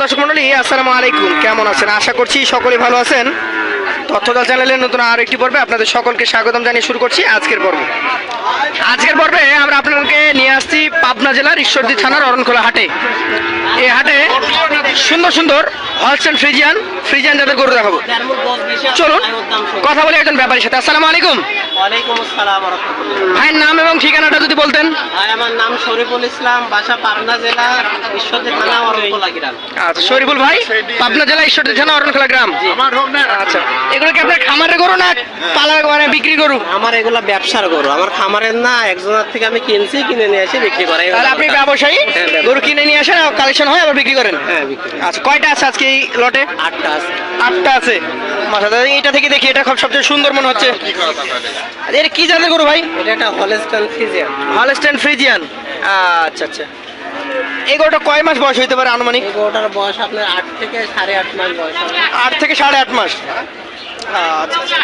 দর্শক মন্ডলী আসসালামু আলাইকুম। কেমন আছেন? আশা করছি সকলে ভালো আছেন। তথ্যদল চ্যানেলের নতুন আর একটি পর্বে আপনাদের সকলকে স্বাগতম জানিয়ে শুরু করছি আজকের পর্ব। আজকের পর্বে আমরা আপনাদেরকে নিয়ে আসছি পাবনা জেলার ঈশ্বরদী থানার অরণখোলা হাটে। এই হাটে সুন্দর সুন্দর হলস্টেন ফ্রিজিয়ান। ফ্রিজিয়ান যাদের গরু দেখাবো। চলুন কথা বলি একজন ব্যাপারীর সাথে। আসসালামু আলাইকুম। ওয়ালাইকুম আসসালাম রহমতুল্লাহ ভাইয়ের নাম এবং ঠিকানাটা যদি বলতেন। আমার নাম শরীফুল ইসলাম বাসা পাবনা জেলা ঈশ্বরদী থানা অরণকোলা গ্রাম। আচ্ছা শরীফুল ভাই পাবনা জেলা ঈশ্বরদী থানা অরণখোলা গ্রাম। আচ্ছা এগুলো কি আপনার খামারের গরু না পালা মানে বিক্রি গরু? আমার এগুলা ব্যবসার গরু। আমার খামারের না একজনের থেকে আমি কিনছি কিনে নিয়ে এসে বিক্রি করাই তাহলে আপনি ব্যবসায়ী? হ্যাঁ, গরু কিনে নিয়ে আসেন কালেকশন হয় আবার বিক্রি করেন? হ্যাঁ আচ্ছা কয়টা আছে আজকে? এই লটে? আটটা আছে। আটটা আছে। মাথা এইটা থেকে দেখি এটা খুব সবচেয়ে সুন্দর মনে হচ্ছে। এটা কি জাতের গরু ভাই? এটা একটা হলেস্টান ফিজিয়ান হলস্টেন ফ্রিজিয়ান। আচ্ছা আচ্ছা। এই গরুটা কয় মাস বয়স হইতে পারে আনুমানিক? এই গরুটার বয়স আপনার আট থেকে সাড়ে আট মাস বয়স। আট থেকে সাড়ে আট মাস। আচ্ছা আচ্ছা।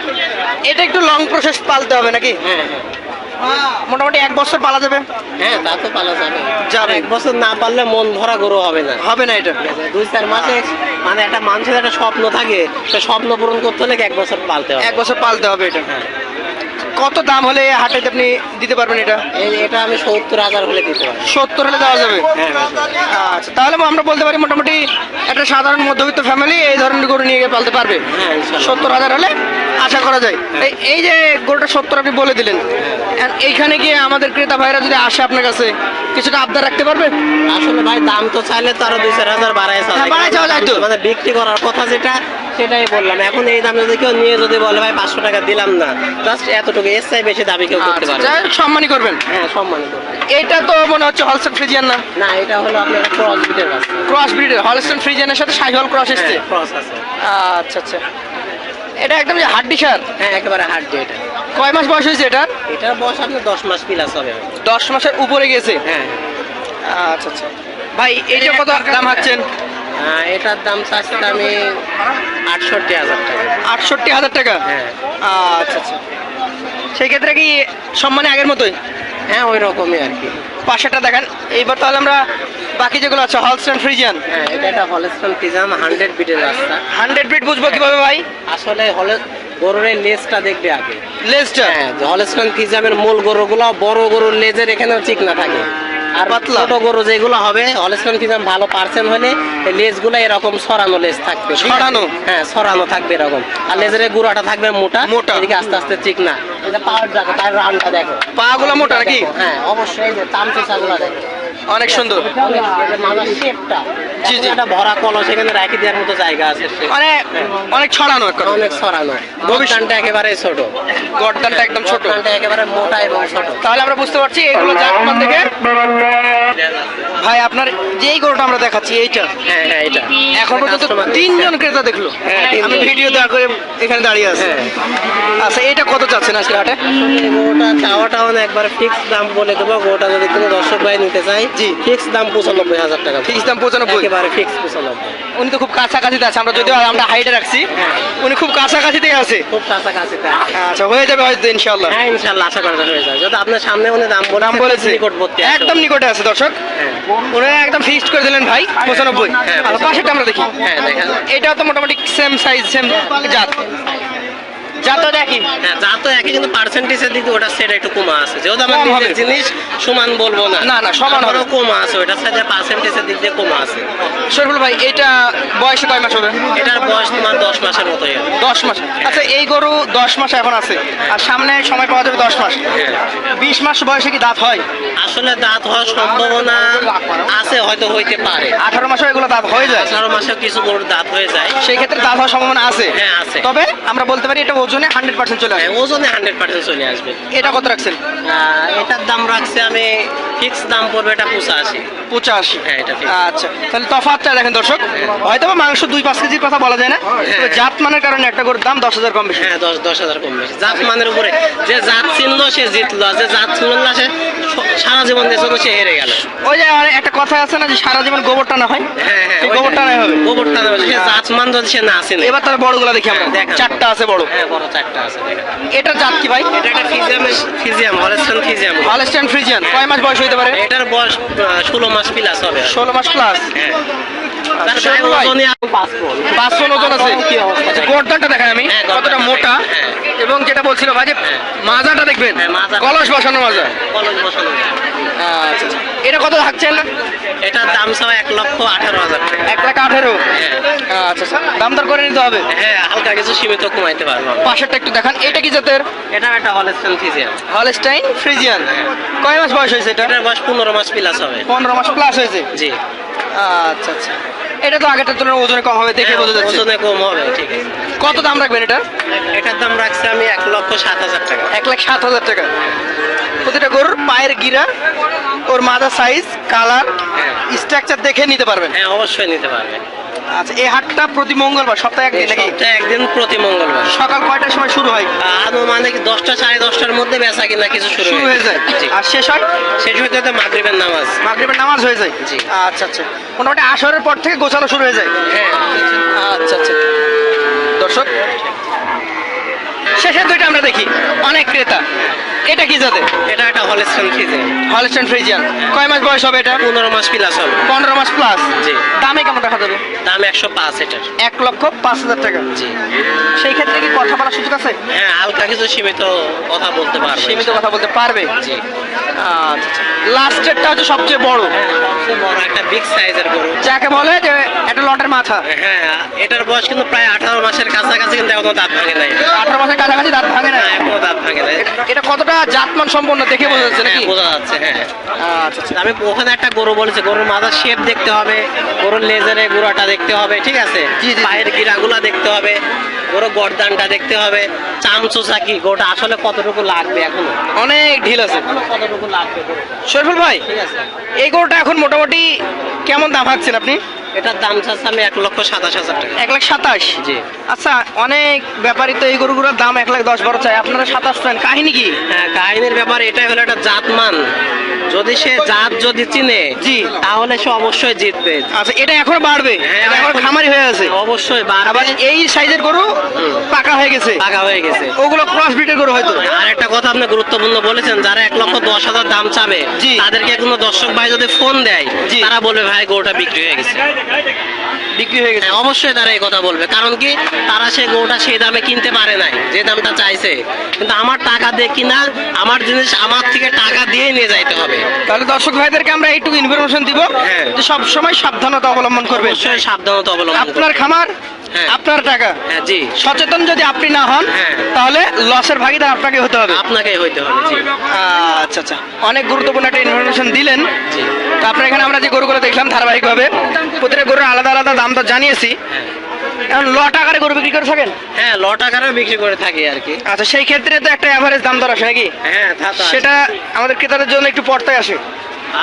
এটা একটু লং প্রসেস পালতে হবে নাকি? হ্যাঁ হ্যাঁ। মোটামুটি এক বছর পালা যাবে? হ্যাঁ তা তো পালা যাবে। যাবে। এক বছর না পারলে মন ধরা গরু হবে না। হবে না এটা? দুই চার মাসে মানে একটা মানুষের একটা স্বপ্ন থাকে সে স্বপ্ন পূরণ করতে হলে এক বছর পালতে হবে? এক বছর পালতে হবে এটা। হ্যাঁ। কত দাম হলে হাটে আপনি দিতে পারবেন এটা? এই- এটা আমি সত্তর হাজার হলে দিতে পারি সত্তর হলে দেওয়া যাবে? হ্যাঁ আচ্ছা তাহলে আমরা বলতে পারি মোটামুটি একটা সাধারণ মধ্যবিত্ত ফ্যামিলি এই ধরনের গরু নিয়ে গিয়ে পালতে পারবে। হ্যাঁ সত্তর হাজার হলে আশা করা যায়। এই এই যে গরুটা সত্তর আপনি বলে দিলেন এইখানে গিয়ে আমাদের ক্রেতা ভাইরা যদি আসে আপনার কাছে কিছুটা আবদার রাখতে পারবে? আসলে ভাই দাম তো চাইলে তো আরও দুই চার হাজার বাড়ায় চাওয়া হ্যাঁ, যায়। মানে বিক্রি করার কথা যেটা সেটাই বললাম। এখন এই দামে যদি কেউ নিয়ে যদি বলে ভাই পাঁচশো টাকা দিলাম না। জাস্ট এতটুকু এর চাই বেশি দাবি কেউ করতে আচ্ছা, পারে যাই হোক, সম্মানই করবেন। হ্যাঁ সম্মানিত এটা তো মনে হচ্ছে হলস্টেন ফ্রিজিয়ান না? না এটা হলো আপনার ক্রস বিটের বাচ্চা ক্রস ব্রিডের হলস্টেন ফ্রিজিয়ানের সাথে সাইহল ক্রস এসছে? ক্রস আছে। আচ্ছা আচ্ছা। এটা একদম যে হাড্ডি সার? হ্যাঁ একেবারে হার্ড এটা। কয় মাস বয়স হয়েছে এটা এটার বয়স আপনার দশ মাস প্লাস হবে। দশ মাসের উপরে গেছে? হ্যাঁ। আচ্ছা আচ্ছা। ভাই এইটা কত দাম হাঁকছেন? আহ, এটার দাম চাচ্ছি আমি আটষট্টি হাজার টাকা। আটষট্টি হাজার টাকা? হ্যাঁ। আচ্ছা আচ্ছা। সেই ক্ষেত্রে কি সম্মানে আগের মতোই? হ্যাঁ ওই রকমই আর কি। পাশেটা দেখেন এইবার তাহলে আমরা বাকি যেগুলো আছে হলস্টেন ফ্রিজিয়ান হ্যাঁ এটা একটা হলেস্টন পিজাম হান্ড্রেড বিটের রাস্তা। হান্ড্রেড ব্রিড বুঝব কীভাবে ভাই? আসলে হলে গরুর লেজটা দেখবে আগে। লেজটা? হ্যাঁ হলেস্টন ফিজামের মূল গরুগুলো বড় গরুর লেজের এখানেও ঠিক না থাকে। আর পাতলা। ছোট গরু যেগুলো হবে হলেস্টন ফিজাম ভালো পার্সেন্ট হলে লেজগুলো এরকম সরানো লেজ থাকবে সরানো? হ্যাঁ সরানো থাকবে এরকম আর লেজের গুঁড়াটা থাকবে মোটা মোটা। এদিকে আস্তে আস্তে চিকনা এটা পাওয়ার দেখো তার রানটা দেখো পা গুলো মোটা নাকি হ্যাঁ অবশ্যই যে চাগুলা দেখো অনেক সুন্দর। একটা ভরা দেওয়ার মতো জায়গা আছে অনেক ছড়ানো অনেক ভবিষ্যৎটা একেবারে ছোট একদম একেবারে তাহলে আমরা বুঝতে পারছি, এগুলো থেকে। ভাই, আপনার যেই গরুটা আমরা দেখাচ্ছি, এইটা। এখন পর্যন্ত তিনজন ক্রেতা দেখল। ভিডিও দেওয়া করে এখানে দাঁড়িয়ে আছে। আচ্ছা এটা কত চাচ্ছেন আজকে হাটে? গোটা চাওয়াটাও না একবার ফিক্স দাম বলে দেবো। গোটা যদি কোনো দর্শক ভাই নিতে চাই জি। ফিক্স দাম পঁচানব্বই হাজার টাকা। ফিক্স দাম পঁচানব্বই? একেবারে ফিক্স পঁচানব্বই। উনি তো খুব কাছাকাছিতে আছে আমরা যদিও আমরা হাইটে রাখছি। হ্যাঁ। উনি খুব কাছাকাছিতে আছে। খুব আচ্ছা হয়ে যাবে হয়তো ইনশাল্লাহ হ্যাঁ ইনশাল্লাহ আশা করা হয়ে যায় যদি আপনার সামনে উনি দাম দাম বলেছে। নিকটবর্তী একদম নিকটে আছে দর্শক। হ্যাঁ। উনি একদম ফিক্সড করে দিলেন ভাই পঁচানব্বই। আর পাশেটা আমরা দেখি। হ্যাঁ দেখেন। এটাও তো মোটামুটি সেম সাইজ সেম জাত। হ্যাঁ যা একই কিন্তু পার্সেন্টেজের দিকে ওটা সেটা একটু কমা আছে। যেহেতু আমার নিজের জিনিস সমান বলব না। না, না, সমান হবে। কমা আছে ওটার সাথে পার্সেন্টেজের দিক দিয়ে কমা আছে। শরীফুল ভাই এটা বয়সে কয় মাস হবে? এটার বয়স তোমার দশ মাসের মতোই দশ মাস। আচ্ছা এই গরু দশ মাস এখন আছে। আর সামনে সময় পাওয়া যাবে দশ মাস। বিশ মাস বয়সে কি দাঁত হয়? আসলে দাঁত হওয়ার সম্ভাবনা আছে হয়তো হইতে পারে। আঠারো মাসে এগুলো দাঁত হয়ে যায়? আঠারো মাসে কিছু গরুর দাঁত হয়ে যায়। সেই ক্ষেত্রে দাঁত হওয়ার সম্ভাবনা আছে। হ্যাঁ, আছে। তবে আমরা বলতে পারি এটা ওজনে হান্ড্রেড পার্সেন্ট চলে আসে হ্যাঁ, ওজনে হান্ড্রেড পার্সেন্ট চলে আসবে। এটা কত রাখছেন? এটার দাম রাখছে আমি ফিক্স দাম পড়বে এটা পঁচাশি। পঁচাশি। হ্যাঁ, এটা। আচ্ছা তাহলে তফাতটা দেখেন দর্শক। হয়তো মাংস দুই পাঁচ কেজির কথা বলা যায় না তবে জাত মানের কারণে একটা গরুর দাম দশ হাজার কম বেশি। হ্যাঁ দশ দশ হাজার কম বেশি। জাত মানের উপরে যে জাত চিনলো সে জিতলো যে জাত চিনল না সে সারা জীবন দেশ সে হেরে গেল। ওই যে আর একটা কথা আছে না যে সারা জীবন গোবর টানা হয়? হ্যাঁ হ্যাঁ সেই ওইটাই। গোবর টানাই হবে। গোবর টানা হবে। সে জাত মান যদি সে না চিনে এবার তার বড়গুলো দেখি আমরা। হ্যাঁ, চারটা আছে বড়। হ্যাঁ বড়। চারটা আছে এটা জাত কি ভাই? এটা একটা ফিজিয়াম ফিজিয়াম হলেস্টন ফিজিয়াম। হলস্টাইন ফ্রিজিয়ান কয় মাস বয়স হইতে পারে? এটার বয়স ষোলো মাস প্লাস হবে। ষোলো মাস প্লাস হ্যাঁ। কি অবস্থা? আচ্ছা, দেখেন। আমি। হ্যাঁ, কতটা মোটা? হ্যাঁ। এবং যেটা বলছিল ভাই যে মাজাটা দেখবেন। কলস বসানো মাজা কলস বসানো। আচ্ছা। এটা কত থাকছেন না এটার দাম সব এক লক্ষ আঠারো হাজার টাকা। এক লাখ আঠেরো? হ্যাঁ। আচ্ছা আচ্ছা দাম দর করে নিতে হবে? হ্যাঁ হালকা কিছু সীমিত কমাইতে পারব পাশেরটা একটু দেখান এটা কি জাতের? এটা একটা হলস্টাইন ফ্রিজিয়ান হলস্টাইন ফ্রিজিয়ান কয় মাস বয়স হয়েছে এটা? এটার বয়স পনেরো মাস প্লাস হবে। পনেরো মাস প্লাস হয়েছে? জি। আচ্ছা আচ্ছা। এটা তো আগেরটার তুলনায় ওজনে কম হবে দেখে হ্যাঁ, বোঝা যাচ্ছে। ওজনে কম হবে ঠিক আছে। কত দাম রাখবেন এটা? এটার দাম রাখছি আমি এক লক্ষ সাত হাজার টাকা। এক লাখ সাত হাজার টাকা। প্রতিটা গরুর পায়ের গিরা ওর মাদার সাইজ কালার স্ট্রাকচার দেখে নিতে পারবেন। হ্যাঁ অবশ্যই নিতে পারবে আচ্ছা এই হাটটা প্রতি মঙ্গলবার সপ্তাহে একদিন নাকি? সপ্তাহে একদিন প্রতি মঙ্গলবার। সকাল কয়টার সময় শুরু হয়? আনুমানিক দশটা সাড়ে দশটার মধ্যে বেচা কিনা কিছু শুরু হয়ে যায়। আর শেষ হয়? শেষ হতে হতে মাগরিবের নামাজ। মাগরিবের নামাজ হয়ে যায়? জি। আচ্ছা আচ্ছা। মোটামুটি আসরের পর থেকে গোছানো শুরু হয়ে যায়। হ্যাঁ। আচ্ছা আচ্ছা। দর্শক শেষের দুইটা আমরা দেখি। অনেক ক্রেতা। এটা কি জাতে? এটা একটা হলেস্টেন ফিজে হলস্টেন ফ্রিজিয়ান কয় মাস বয়স হবে এটা? পনেরো মাস প্লাস হবে। পনেরো মাস প্লাস জি। দামে কেমন রাখা যাবে? দাম একশো পাঁচ এটার। এক লক্ষ পাঁচ হাজার টাকা। জি। সেই ক্ষেত্রে কি কথা বলার সুযোগ আছে? হ্যাঁ হালকা কিছু সীমিত কথা বলতে পারবে। সীমিত কথা বলতে পারবে? জি। আচ্ছা। লাস্টেরটা হচ্ছে সবচেয়ে বড়। সবচেয়ে বড় একটা বিগ সাইজের গরু। যাকে বলে যে একটা লটের মাথা। হ্যাঁ এটার বয়স কিন্তু প্রায় আঠারো মাসের কাছাকাছি কিন্তু এখনও দাঁত ভাঙে নাই। আঠারো মাসের কাছাকাছি দাঁত ভাঙে না এখনও দাঁত ভাঙে নাই। এটা কতটা জাতমান সম্পন্ন দেখে বোঝা যাচ্ছে নাকি? হ্যাঁ, বোঝা যাচ্ছে হ্যাঁ। আচ্ছা আচ্ছা। আমি ওখানে একটা গরু বলেছি গরুর মাথার শেপ দেখতে হবে গরুর লেজারে গুড়াটা দেখতে হবে ঠিক আছে। পায়ের গিরাগুলা দেখতে হবে গরুর গরদানটা দেখতে হবে। চামচোচা কি গরুটা আসলে কতটুকু লাগবে এখনও? অনেক ঢিল আছে। গরু শরীফুল ভাই এই গরুটা এখন মোটামুটি কেমন দাম হাঁকছেন আপনি? এটার দাম চাচ্ছে আমি এক লক্ষ সাতাশ হাজার টাকা। এক লাখ সাতাশ? জি। আচ্ছা অনেক ব্যাপারী তো এই গরুগুলোর দাম এক লাখ দশ বারো চাই। আপনারা সাতাশ চান। কাহিনী কি? হ্যাঁ কাহিনীর ব্যাপার এটাই হলো একটা জাতমান। যদি সে জাত যদি চিনে জি। তাহলে সে অবশ্যই জিতবে। আচ্ছা এটা এখন বাড়বে? হ্যাঁ, এখন খামারি হয়ে আছে? অবশ্যই আবার এই সাইজের গরু পাকা হয়ে গেছে? টাকা হয়ে গেছে। ওগুলো ক্রস ব্রিডের গরু হয়তো। আর একটা কথা আপনি গুরুত্বপূর্ণ বলেছেন যারা এক লক্ষ দশ হাজার দাম চাবে। তাদেরকে কোনো দর্শক ভাই যদি ফোন দেয় জি। তারা বলবে ভাই গরুটা বিক্রি হয়ে গেছে। বিক্রি হয়ে গেছে। হ্যাঁ অবশ্যই তারা এই কথা বলবে। কারণ কি? তারা সে গরুটা সেই দামে কিনতে পারে নাই যে দামটা চাইছে। কিন্তু আমার টাকা দিয়ে কিনা আমার জিনিস আমার থেকে টাকা দিয়ে নিয়ে যাইতে হবে। তাহলে দর্শক ভাইদেরকে আমরা এইটুকু ইনফরমেশন দিব। হ্যাঁ। যে সব সময় সাবধানতা অবলম্বন করবে। অবশ্যই সাবধানতা অবলম্বন আপনার খামার হ্যাঁ। আপনার টাকা। হ্যাঁ জি। সচেতন যদি আপনি না হন হ্যাঁ। তাহলে লসের ভাগিদার আপনাকে হতে হবে। আপনাকেই হইতে হবে জি। আচ্ছা আচ্ছা। অনেক গুরুত্বপূর্ণ একটা ইনফরমেশন দিলেন। জি। তো আপনার এখানে আমরা যে গরুগুলো দেখলাম ধারাবাহিকভাবে প্রতিটা গরুর আলাদা আলাদা দাম তো জানিয়েছি। হ্যাঁ। এখন ল টাকারে গরু বিক্রি করে থাকেন? হ্যাঁ ল টাকারও বিক্রি করে থাকি আর কি। আচ্ছা সেই ক্ষেত্রে তো একটা অ্যাভারেজ দাম দর আসে নাকি? হ্যাঁ। সেটা আমাদের ক্রেতাদের জন্য একটু পড়তে আসে।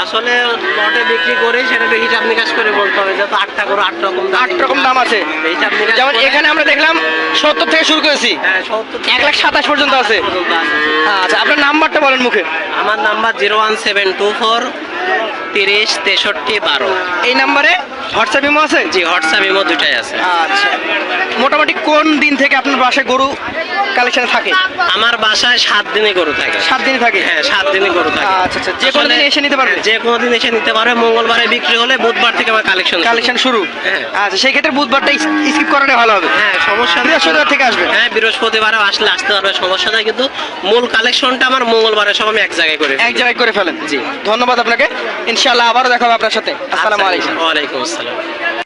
আসলে লটে বিক্রি করে সেটা একটু হিসাব নিকাশ করে বলতে হবে আটটা করে আট রকম দাম। আট রকম দাম আছে। হিসাব নিকাশ যেমন এখানে আমরা দেখলাম সত্তর থেকে শুরু করেছি। হ্যাঁ এক লাখ সাতাশ পর্যন্ত আছে। আচ্ছা আপনার নাম্বারটা বলেন মুখে। আমার number zero one seven two four তিরিশ তেষট্টি বারো। এই নাম্বারে হোয়াটসঅ্যাপ ইমো আছে? জি হোয়াটসঅ্যাপ ইমো দুটাই আছে। আচ্ছা। মোটামুটি কোন দিন থেকে আপনার বাসায় গরু কালেকশন থাকে? আমার বাসায় সাত দিনে গরু থাকে। সাত দিন থাকে? হ্যাঁ সাত দিনে গরু থাকে। আচ্ছা আচ্ছা যে কোনো দিন এসে নিতে পারবে? যে কোনো দিন এসে নিতে পারবে। মঙ্গলবারে বিক্রি হলে বুধবার থেকে আমার কালেকশন কালেকশন শুরু? হ্যাঁ। আচ্ছা সেই ক্ষেত্রে বুধবারটা স্কিপ করাটা ভালো হবে। হ্যাঁ সমস্যা। বৃহস্পতিবার থেকে আসবে? হ্যাঁ বৃহস্পতিবারে আসলে আসতে পারবে সমস্যা নাই। কিন্তু মূল কালেকশনটা আমার মঙ্গলবারে সব আমি এক জায়গায় করে এক জায়গায় করে ফেলেন? জি। ধন্যবাদ আপনাকে। ইনশাআল্লাহ আবারও দেখা হবে আপনার সাথে। আসসালামু আলাইকুম। ওয়ালাইকুম আসসালাম।